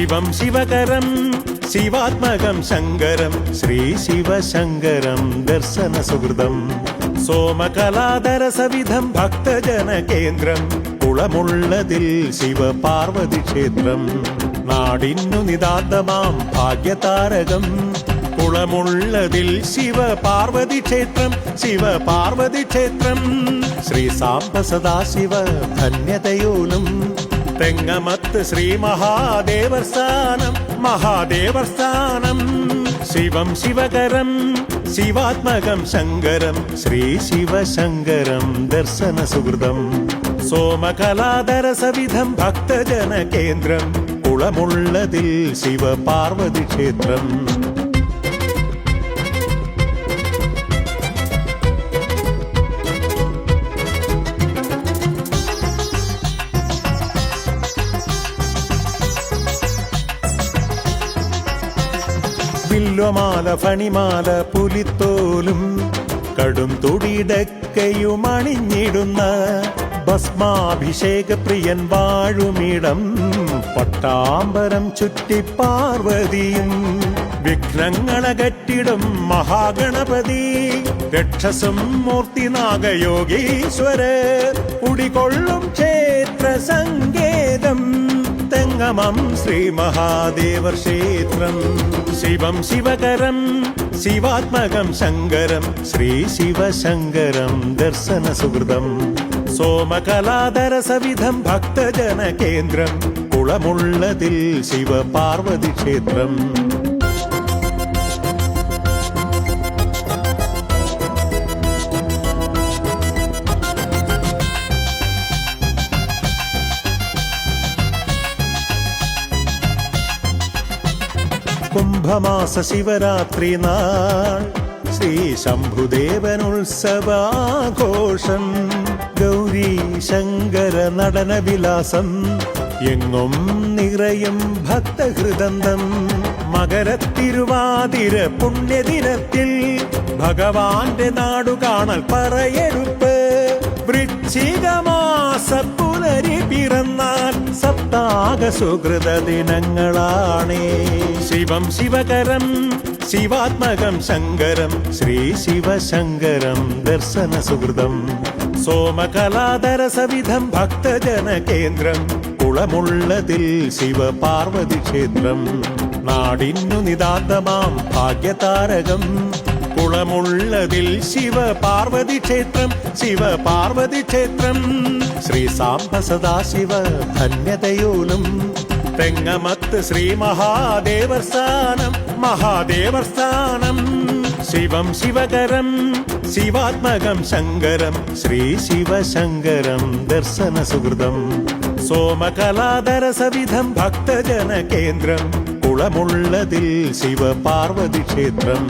ശിവം ശിവകരം ശിവാത്മകം ശങ്കരം ശ്രീ ശിവശങ്കരം ദർശന സുഹൃതം. ഭക്തജന കേന്ദ്രം കുളമുള്ളതിൽ ശിവ പാർവതി ക്ഷേത്രം. നാടിന്നു നിദാന്തമാം ഭാഗ്യതാരകം കുളമുള്ളതിൽ ശിവ പാർവതി ക്ഷേത്രം ശിവ പാർവതി ക്ഷേത്രം. ശ്രീ സാംബ സദാശിവ ധന്യതയോലും തെങ്ങമത്ത് ശ്രീ മഹാദേവർ സ്ഥാനം മഹാദേവർ സ്ഥാനം ശിവം ശിവകരം ശിവാത്മകം ശങ്കരം ശ്രീ ശിവശങ്കരം ദർശന സുഹൃതം സോമകലാധരസവിധം ഭക്തജന കേന്ദ്രം കുളമുള്ളതിൽ ശിവ പാർവതി ക്ഷേത്രം വില്വമാല ഫണിമാല പുലിത്തോലും കടും തുടിടക്കയും അണിഞ്ഞിടുന്ന ഭസ്മാഭിഷേക പ്രിയൻ വാഴുമിടം പട്ടാമ്പരം ചുറ്റി പാർവതിയും വിഘ്നങ്ങളകറ്റിടും മഹാഗണപതി. രക്ഷസും മൂർത്തി നാഗയോഗീശ്വര കുടികൊള്ളും ക്ഷേത്ര സങ്കേതം മഹാദേവർ ക്ഷേത്രം. ശിവം ശിവകരം ശിവാത്മകം ശങ്കരം ശ്രീ ശിവശങ്കരം ദർശന സുഹൃതം. സോമകലാധരസവിധം ഭക്തജന കേന്ദ്രം കുളമുള്ളതിൽ ശിവ പാർവതി ക്ഷേത്രം. കുംഭമാസ ശിവരാത്രി നാൾ. ശ്രീ ശംഭുദേവനുത്സവാഘോഷം ഗൗരി ശങ്കര നടനവിലാസം എങ്ങും നിറയും ഭക്തഹൃദന്തം. മകരത്തിരുവാതിര പുണ്യദിനത്തിൽ ഭഗവാന്റെ നാടുകാണൽ പറയെടുപ്പ് വൃശ്ചികമാസ സപ്താക സുഹൃത ദിനങ്ങളാണേ. ശിവം ശിവകരം ശിവാത്മകം ശങ്കരം ശ്രീ ശിവശങ്കരം ദർശന സുഹൃതം. സോമകലാധരസവിധം ഭക്തജന കേന്ദ്രം കുളമുള്ളതിൽ ശിവ പാർവതി ക്ഷേത്രം. നാടിന്നു നിതാന്തമാം ഭാഗ്യതാരകം കുളമുള്ളതിൽ ശിവ പാർവതി ക്ഷേത്രം ശിവ പാർവതി ക്ഷേത്രം. ശ്രീ സാംബ സദാശിവ ധന്യതയോലും. തെങ്ങമത്ത് ശ്രീ മഹാദേവ സ്ഥാനം മഹാദേവ സ്ഥാനം. ശിവം ശിവകരം ശിവാത്മകം ശങ്കരം ശ്രീ ശിവശങ്കരം ദർശന സുഹൃതം. സോമകലാധരസവിധം ഭക്തജന കേന്ദ്രം കുളമുള്ളതിൽ ശിവ പാർവതി ക്ഷേത്രം.